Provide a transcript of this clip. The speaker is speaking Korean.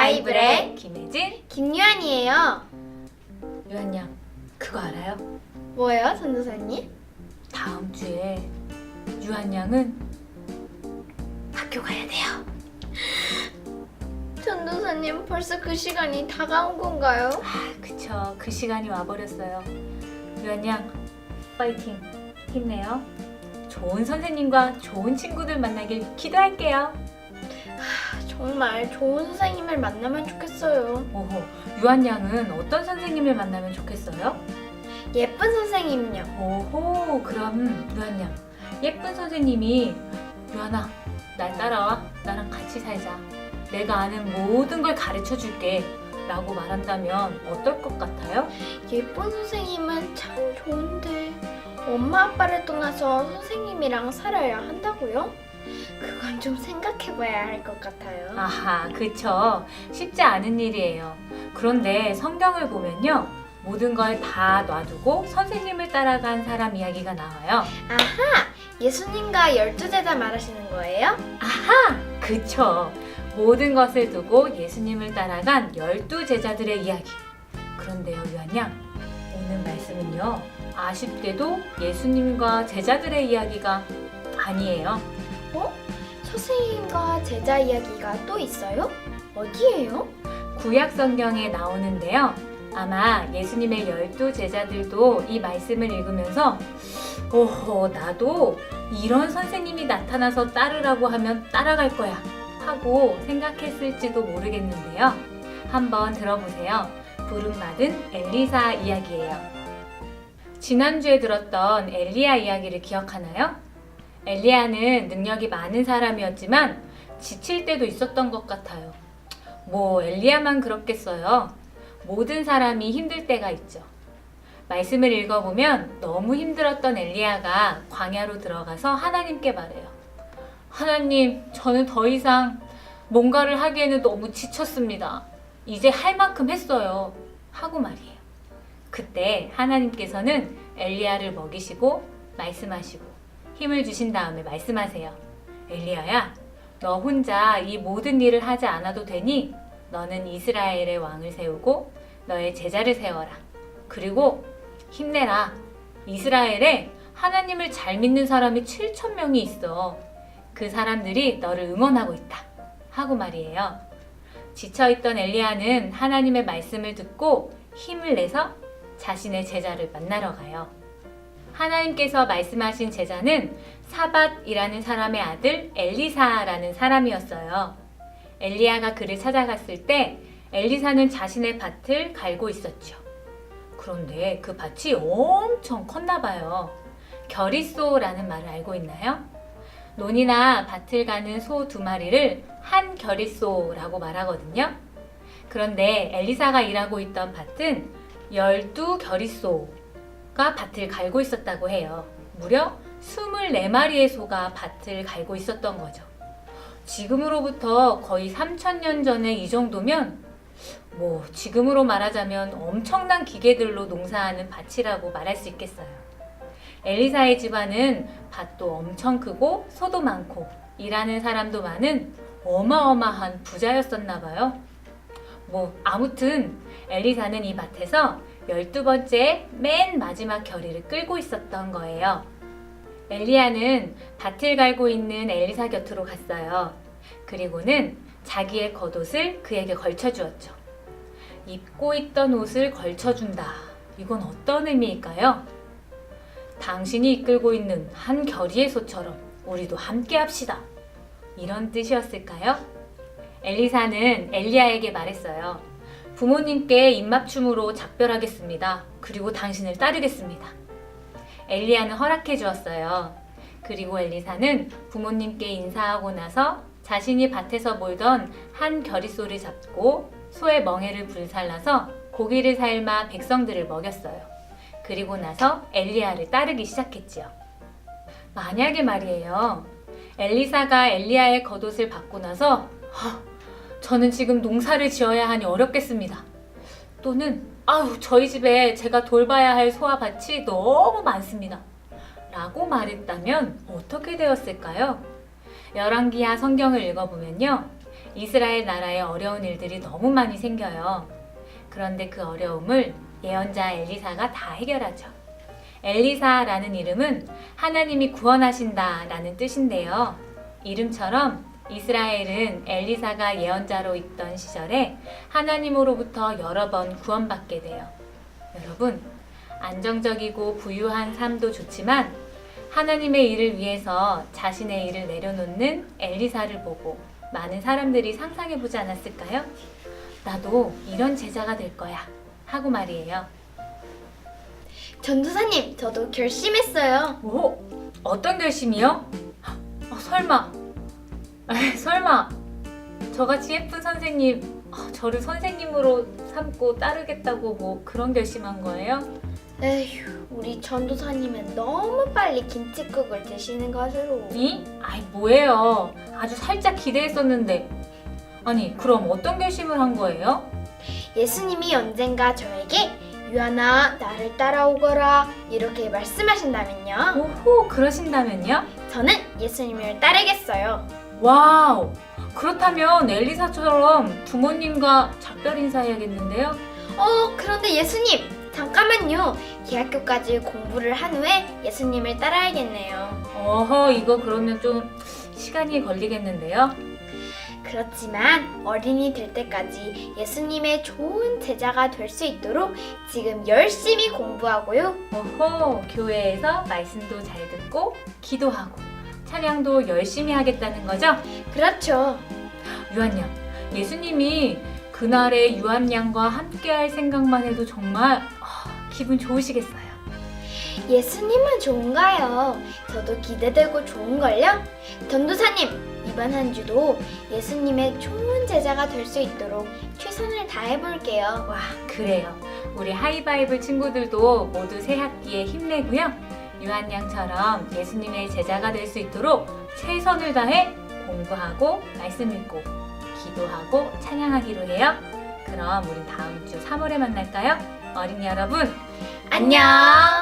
바이블의 김혜진, 김유한이에요. 유한 양 그거 알아요? 뭐예요, 전도사님? 다음 주에 유한 양은 학교 가야 돼요. 전도사님, 벌써 그 시간이 다가온 건가요? 아, 그쵸. 그 시간이 와버렸어요. 유한 양, 파이팅. 힘내요. 좋은 선생님과 좋은 친구들 만나길 기도할게요. 아, 정말 좋은 선생님을 만나면 좋겠어요. 오호, 유한 양은 어떤 선생님을 만나면 좋겠어요? 예쁜 선생님요. 오호, 그럼 유한 양, 예쁜 선생님이 유한아, 날 따라와. 나랑 같이 살자. 내가 아는 모든 걸 가르쳐 줄게. 라고 말한다면 어떨 것 같아요? 예쁜 선생님은 참 좋은데 엄마 아빠를 떠나서 선생님이랑 살아야 한다고요? 그건 좀 생각해봐야 할 것 같아요. 아하, 그쵸. 쉽지 않은 일이에요. 그런데 성경을 보면요. 모든 걸 다 놔두고 선생님을 따라간 사람 이야기가 나와요. 아하! 예수님과 열두 제자 말하시는 거예요? 아하! 그쵸. 모든 것을 두고 예수님을 따라간 열두 제자들의 이야기. 그런데요, 유한양. 오늘 말씀은요. 아쉽게도 예수님과 제자들의 이야기가 아니에요. 선생님과 제자 이야기가 또 있어요? 어디예요? 구약 성경에 나오는데요. 아마 예수님의 열두 제자들도 이 말씀을 읽으면서 오호 나도 이런 선생님이 나타나서 따르라고 하면 따라갈 거야 하고 생각했을지도 모르겠는데요. 한번 들어보세요. 부름받은 엘리사 이야기예요. 지난주에 들었던 엘리야 이야기를 기억하나요? 엘리야는 능력이 많은 사람이었지만 지칠 때도 있었던 것 같아요. 뭐 엘리야만 그렇겠어요. 모든 사람이 힘들 때가 있죠. 말씀을 읽어보면 너무 힘들었던 엘리야가 광야로 들어가서 하나님께 말해요. 하나님, 저는 더 이상 뭔가를 하기에는 너무 지쳤습니다. 이제 할 만큼 했어요. 하고 말이에요. 그때 하나님께서는 엘리야를 먹이시고 말씀하시고 힘을 주신 다음에 말씀하세요. 엘리야야, 너 혼자 이 모든 일을 하지 않아도 되니 너는 이스라엘의 왕을 세우고 너의 제자를 세워라. 그리고 힘내라. 이스라엘에 하나님을 잘 믿는 사람이 7천 명이 있어. 그 사람들이 너를 응원하고 있다. 하고 말이에요. 지쳐있던 엘리야는 하나님의 말씀을 듣고 힘을 내서 자신의 제자를 만나러 가요. 하나님께서 말씀하신 제자는 사밧이라는 사람의 아들 엘리사라는 사람이었어요. 엘리야가 그를 찾아갔을 때 엘리사는 자신의 밭을 갈고 있었죠. 그런데 그 밭이 엄청 컸나 봐요. 결이소라는 말을 알고 있나요? 논이나 밭을 가는 소 두 마리를 한 결이소라고 말하거든요. 그런데 엘리사가 일하고 있던 밭은 열두 결이소 가 밭을 갈고 있었다고 해요. 무려 24마리의 소가 밭을 갈고 있었던 거죠. 지금으로부터 거의 3천년 전에 이 정도면 뭐 지금으로 말하자면 엄청난 기계들로 농사하는 밭이라고 말할 수 있겠어요. 엘리사의 집안은 밭도 엄청 크고 소도 많고 일하는 사람도 많은 어마어마한 부자였었나 봐요. 뭐 아무튼 엘리사는 이 밭에서 열두 번째 맨 마지막 결의를 끌고 있었던 거예요. 엘리야는 밭을 갈고 있는 엘리사 곁으로 갔어요. 그리고는 자기의 겉옷을 그에게 걸쳐주었죠. 입고 있던 옷을 걸쳐준다. 이건 어떤 의미일까요? 당신이 이끌고 있는 한 결의의 소처럼 우리도 함께 합시다. 이런 뜻이었을까요? 엘리사는 엘리야에게 말했어요. 부모님께 입맞춤으로 작별하겠습니다. 그리고 당신을 따르겠습니다. 엘리야는 허락해 주었어요. 그리고 엘리사는 부모님께 인사하고 나서 자신이 밭에서 몰던 한 결이소를 잡고 소의 멍에를 불살라서 고기를 삶아 백성들을 먹였어요. 그리고 나서 엘리야를 따르기 시작했지요. 만약에 말이에요. 엘리사가 엘리야의 겉옷을 받고 나서 "하, 저는 지금 농사를 지어야 하니 어렵겠습니다. 또는 아우 저희 집에 제가 돌봐야 할 소와 밭이 너무 많습니다. 라고 말했다면 어떻게 되었을까요? 열왕기하 성경을 읽어보면요. 이스라엘 나라에 어려운 일들이 너무 많이 생겨요. 그런데 그 어려움을 예언자 엘리사가 다 해결하죠. 엘리사라는 이름은 하나님이 구원하신다 라는 뜻인데요. 이름처럼 이스라엘은 엘리사가 예언자로 있던 시절에 하나님으로부터 여러 번 구원받게 돼요. 여러분, 안정적이고 부유한 삶도 좋지만 하나님의 일을 위해서 자신의 일을 내려놓는 엘리사를 보고 많은 사람들이 상상해 보지 않았을까요? 나도 이런 제자가 될 거야. 하고 말이에요. 전도사님, 저도 결심했어요. 오, 어떤 결심이요? 어, 설마, 에이, 설마, 저같이 예쁜 선생님, 어, 저를 선생님으로 삼고 따르겠다고 뭐 그런 결심한 거예요? 에휴, 우리 전도사님은 너무 빨리 김치국을 드시는 것으로. 이? 아이, 뭐예요. 아주 살짝 기대했었는데. 아니, 그럼 어떤 결심을 한 거예요? 예수님이 언젠가 저에게 유하나 나를 따라오거라 이렇게 말씀하신다면요. 오호, 그러신다면요? 저는 예수님을 따르겠어요. 와우! 그렇다면 엘리사처럼 부모님과 작별 인사해야겠는데요? 어, 그런데 예수님, 잠깐만요. 대학교까지 공부를 한 후에 예수님을 따라야겠네요. 어허, 이거 그러면 좀 시간이 걸리겠는데요? 그렇지만 어린이 될 때까지 예수님의 좋은 제자가 될 수 있도록 지금 열심히 공부하고요. 어허, 교회에서 말씀도 잘 듣고 기도하고 찬양도 열심히 하겠다는 거죠? 그렇죠. 유한양, 예수님이 그날의 유한양과 함께할 생각만 해도 정말 아, 기분 좋으시겠어요. 예수님은 좋은가요? 저도 기대되고 좋은걸요? 전도사님, 이번 한 주도 예수님의 좋은 제자가 될 수 있도록 최선을 다해볼게요. 와, 그래요. 우리 하이바이블 친구들도 모두 새 학기에 힘내고요. 유한양처럼 예수님의 제자가 될 수 있도록 최선을 다해 공부하고 말씀 읽고 기도하고 찬양하기로 해요. 그럼 우리 다음 주 3월에 만날까요? 어린이 여러분, 안녕!